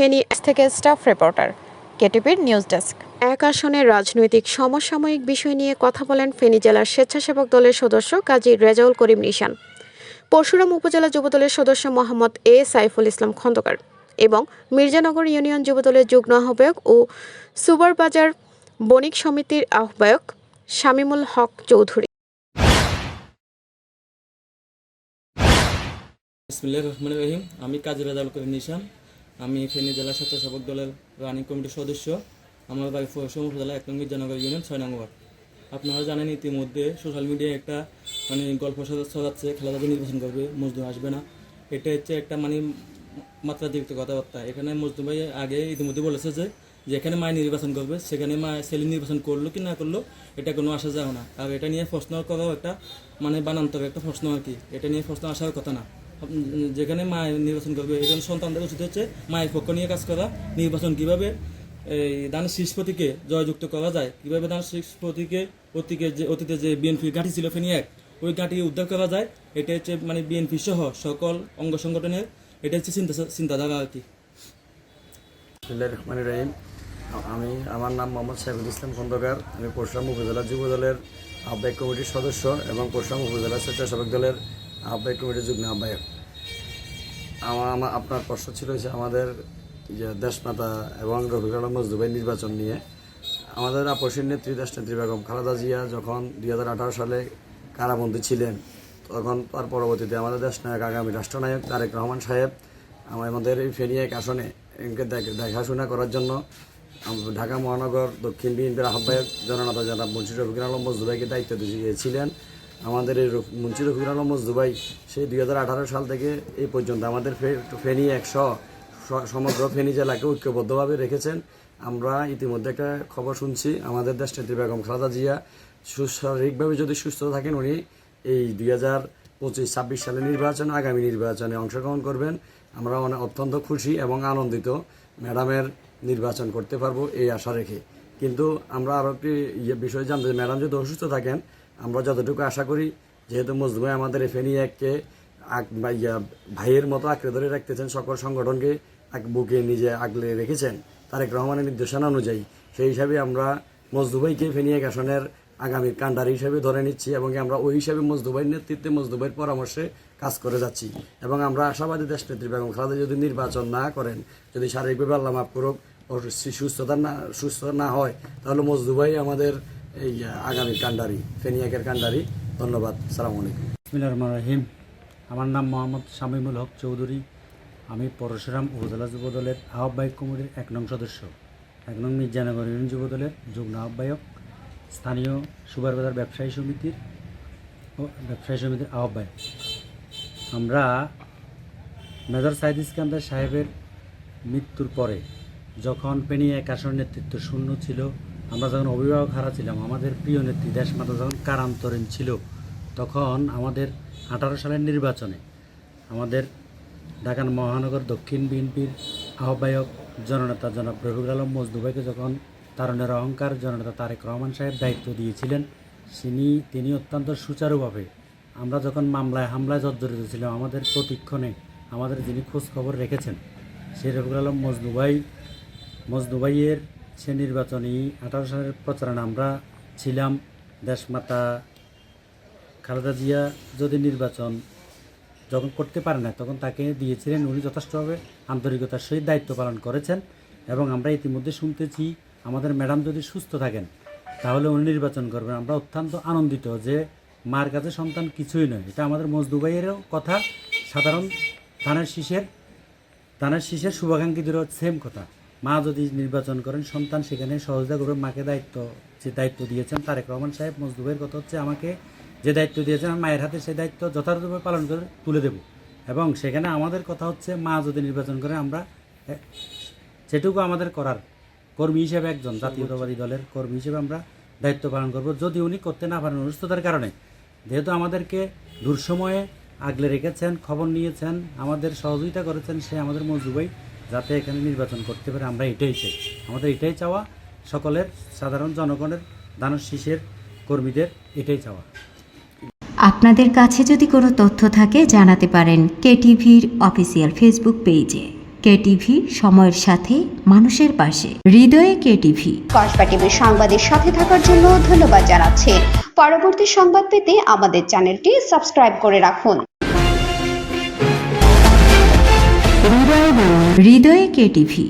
ফেনী থেকে staff reporter, কেটিভির news desk. এক আসনের রাজনৈতিক সমসাময়িক বিষয় নিয়ে কথা বলেন ফেনী জেলার স্বেচ্ছাসেবক দলের সদস্য কাজী রেজাউল করিম নিশান। পরশুরাম উপজেলা যুবদলের সদস্য মোহাম্মদ এ সাইফুল ইসলাম খন্দকার এবং মির্জানগর ইউনিয়ন যুবদলের যুগ্ম আহ্বায়ক ও সুবারবাজার বণিক সমিতির আহ্বায়ক শামিমুল হক চৌধুরী। রহিম। আমি কাজী রাজাউল করিম নিশান। আমি ফেনী জেলা স্বেচ্ছাসেবক দলের রানিং কমিটির সদস্য। আমার বাড়ি ফরসম উপজেলা এক নং মির্জানগর ইউনিয়ন ছয় নং ওয়ার্ড। আপনারা জানেন ইতিমধ্যে সোশ্যাল মিডিয়ায় একটা মানে গল্প ছড়া- ছড়াচ্ছে খেলাধুলা নির্বাচন করবে, মজদুর আসবে না। এটা হচ্ছে একটা মানে মাত্রাতিরিক্ত কথাবার্তা। এখানে মজদুর ভাই আগে ইতিমধ্যে বলেছে যে, যেখানে মায় নির্বাচন করবে, সেখানে মা ছেলে নির্বাচন করল কি না করল, এটা কোনো আসা যাও না। আর এটা নিয়ে প্রশ্ন করাও একটা মানে বানান্তর একটা প্রশ্ন আর কি। এটা নিয়ে প্রশ্ন আসার কথা না। যেখানে মা নির্বাচন করবে, এখানে সন্তানদের উচিত হচ্ছে মায়ের পক্ষ নিয়ে কাজ করা, নির্বাচন কীভাবে, এই দানের শীষ প্রতীকে জয়যুক্ত করা যায়, কীভাবে দানের শীষ প্রতীকে অতীকে যে, অতীতে যে বিএনপির ঘাঁটি ছিল ফেনি এক, ওই ঘাঁটি উদ্ধার করা যায়, এটা হচ্ছে মানে বিএনপি সহ সকল অঙ্গ সংগঠনের, এটা হচ্ছে চিন্তা, চিন্তাধারা আর কি। রহমানির রহিম। আমি, আমার নাম মোহাম্মদ সাইফুল ইসলাম খন্দকার। আমি পরশুরাম উপজেলা যুব দলের আহ্বায়ক কমিটির সদস্য এবং পরশুরাম উপজেলা স্বেচ্ছাসেবক দলের আহ্বায়ক কমিটির যুগ্ম আহ্বায়ক আমার আমার আপনার প্রশ্ন ছিল যে আমাদের যে দেশমাতা এবং রফিকুল আলম মজদুবাই নির্বাচন নিয়ে। আমাদের আপসীর নেত্রী দেশনেত্রী বেগম খালেদা জিয়া যখন দুই হাজার আঠারো সালে কারাবন্দী ছিলেন, তখন তার পরবর্তীতে আমাদের দেশনায়ক, আগামী রাষ্ট্রনায়ক তারেক রহমান সাহেব আমাদের এই ফেনী এক আসনে দেখাশোনা করার জন্য ঢাকা মহানগর দক্ষিণ বিএনপির আহ্বায়ক জননেতা জনাব মুন্সি রফিকুল আলম মজদুবাইকে দায়িত্ব দিয়েছিলেন আমাদের এই মুন্সি রফিকুল আলম মজদুবাই সেই দুই হাজার আঠারো সাল থেকে এই পর্যন্ত আমাদের ফেনী একশো সমগ্র ফেনী জেলাকে ঐক্যবদ্ধভাবে রেখেছেন। আমরা ইতিমধ্যে একটা খবর শুনছি, আমাদের দেশনেত্রী বেগম খালেদা জিয়া সু- শারীরিকভাবে যদি সুস্থ থাকেন, উনি এই দুই হাজার পঁচিশ, ছাব্বিশ সালের নির্বাচনে, আগামী নির্বাচনে অংশগ্রহণ করবেন। আমরা অত্যন্ত খুশি এবং আনন্দিত ম্যাডামের নির্বাচন করতে পারব এই আশা রেখে। কিন্তু আমরা আরও একটি ইয়ে বিষয় জানতে ম্যাডাম যদি অসুস্থ থাকেন আমরা যতটুকু আশা করি, যেহেতু মজদুমাই আমাদের এফএনই এককে ভাইয়ের মতো আঁকড়ে ধরে রাখতেছেন, সকল সংগঠনকে এক বুকে নিজে আগলে রেখেছেন, তারেক রহমানের নির্দেশনা অনুযায়ী। সেই হিসাবে আমরা মজদুবাইকে ফেনিয়াক আসনের আগামী কান্ডার হিসেবে ধরে নিচ্ছি এবং আমরা ওই হিসাবে মজদুবাইয়ের নেতৃত্বে মজদুবাইয়ের পরামর্শে কাজ করে যাচ্ছি। এবং আমরা আশাবাদী দেশনেত্রী বেগম খালেদা যদি নির্বাচন না করেন, যদি শারীরিকভাবে আল্লাহ মাফ করুক সুস্থতা না সুস্থ না হয়, তাহলে মজদুবাই আমাদের এই আগামী কান্ডারি, ফেনিয়াকের কান্ডারি, ধন্যবাদ, সালাম আলাইকুম। রহিম। আমার নাম মোহাম্মদ শামিমুল হক চৌধুরী। আমি পরশুরাম উপজেলা যুব দলের আহ্বায়ক কমিটির এক নং সদস্য। এক নং মির্জানগর ইউনিয়ন যুব দলের যুগ্ম আহ্বায়ক। স্থানীয় সুপারবাজার ব্যবসায়ী সমিতির ও ব্যবসায়ী সমিতির আহ্বায়ক। আমরা মেজর সাইদ ইস্কান্দার সাহেবের মৃত্যুর পরে যখন পেনিয়া এক আসন নেতৃত্ব শূন্য ছিল আমরা যখন অভিভাবক হারা ছিলাম, আমাদের প্রিয় নেত্রী দেশমাতা যখন কারান্তরীণ ছিল, তখন আমাদের আঠারো সালের নির্বাচনে আমাদের ঢাকা মহানগর দক্ষিণ বিএনপির আহ্বায়ক জননেতা জনাব রফিকুল আলম মজদুবাইকে যখন তারণের অহংকার জননেতা তারেক রহমান সাহেব দায়িত্ব দিয়েছিলেন তিনি তিনি অত্যন্ত সুচারুভাবে আমরা যখন মামলায় হামলায় জর্জরিত ছিলাম, আমাদের প্রতিক্ষণে আমাদের যিনি খোঁজ খবর রেখেছেন, সেই রফিকুল আলম মজদুবাই মজদুবাইয়ের সে নির্বাচনী আঠারো সালের প্রচারণা আমরা ছিলাম। দেশমাতা খালেদা জিয়া যদি নির্বাচন যখন করতে পারে না, তখন তাকে দিয়েছিলেন উনি যথেষ্টভাবে আন্তরিকতার সহিত দায়িত্ব পালন করেছেন এবং আমরা ইতিমধ্যে শুনতেছি আমাদের ম্যাডাম যদি সুস্থ থাকেন, তাহলে উনি নির্বাচন করবেন। আমরা অত্যন্ত আনন্দিত যে মার কাছে সন্তান কিছুই নয়। এটা আমাদের মজদুবাইয়েরও কথা। সাধারণ ধানের শীষের ধানের শীষের শুভাকাঙ্ক্ষীদেরও সেম কথা। মা যদি নির্বাচন করেন সন্তান সেখানে সহযোগিতা করবে। মাকে দায়িত্ব যে দায়িত্ব দিয়েছেন তারেক রহমান সাহেব মজদুবের কথা হচ্ছে আমাকে যে দায়িত্ব দিয়েছেন মায়ের হাতে সেই দায়িত্ব যথাযথভাবে পালন করে তুলে দেব। এবং সেখানে আমাদের কথা হচ্ছে মা যদি নির্বাচন করে আমরা এ, যেটুকু আমাদের করার কর্মী হিসেবে একজন জাতীয়তাবাদী দলের কর্মী হিসেবে আমরা দায়িত্ব পালন করব। যদি উনি করতে না পারেন অসুস্থতার কারণে যেহেতু আমাদেরকে দুঃসময়ে আগলে রেখেছেন খবর নিয়েছেন আমাদের সহযোগিতা করেছেন সে আমাদের মজুবাই যাতে এখানে নির্বাচন করতে পারে আমরা এটাই চাই। আমাদের এটাই চাওয়া সকলের সাধারণ জনগণের দানব শিশের কর্মীদের এটাই চাওয়া। আপনাদের কাছে যদি কোনো তথ্য থাকে জানাতে পারেন কেটিভির অফিসিয়াল ফেসবুক পেজে। কেটিভি সময়ের সাথে মানুষের পাশে। হৃদয়ে কেটিভি। কসবা সংবাদের সাথে থাকার জন্য ধন্যবাদ জানাচ্ছে। পরবর্তী সংবাদ পেতে আমাদের চ্যানেলটি সাবস্ক্রাইব করে রাখুন। হৃদয় হৃদয়ে কে টিভি?